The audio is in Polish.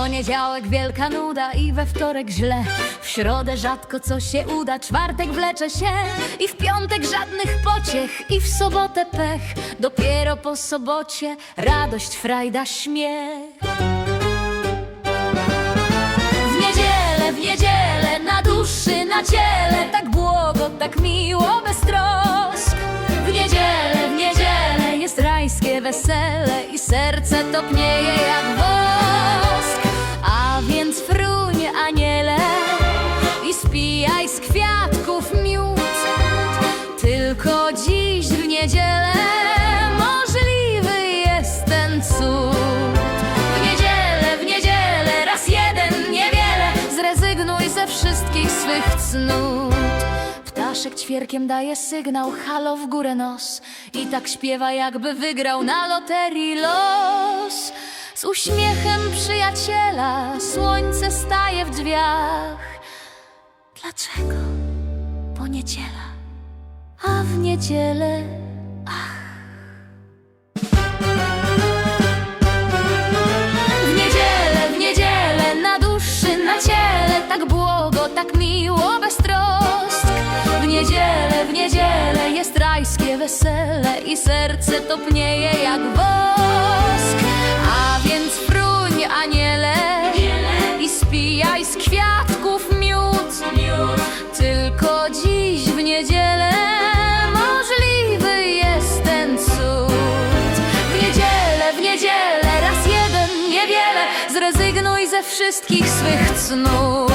poniedziałek wielka nuda i we wtorek źle. W środę rzadko co się uda, czwartek wlecze się I w piątek żadnych pociech i w sobotę pech. Dopiero po sobocie radość, frajda, śmiech. W niedzielę, w niedzielę, na duszy, na ciele Tak błogo, tak miło, bez trosk. W niedzielę, w niedzielę jest rajskie wesele I serce topnieje jak wosk cnót. Ptaszek ćwierkiem daje sygnał, halo w górę nos. I tak śpiewa jakby wygrał na loterii los. Z uśmiechem przyjaciela słońce staje w drzwiach. Dlaczego? Bo niedziela, a w niedzielę tak miło, bez trosk. W niedzielę, w niedzielę jest rajskie wesele I serce topnieje jak wosk. A więc fruń, aniele I spijaj z kwiatków miód. Tylko dziś w niedzielę Możliwy jest ten cud. W niedzielę, w niedzielę, raz jeden, niewiele Zrezygnuj ze wszystkich swych cnót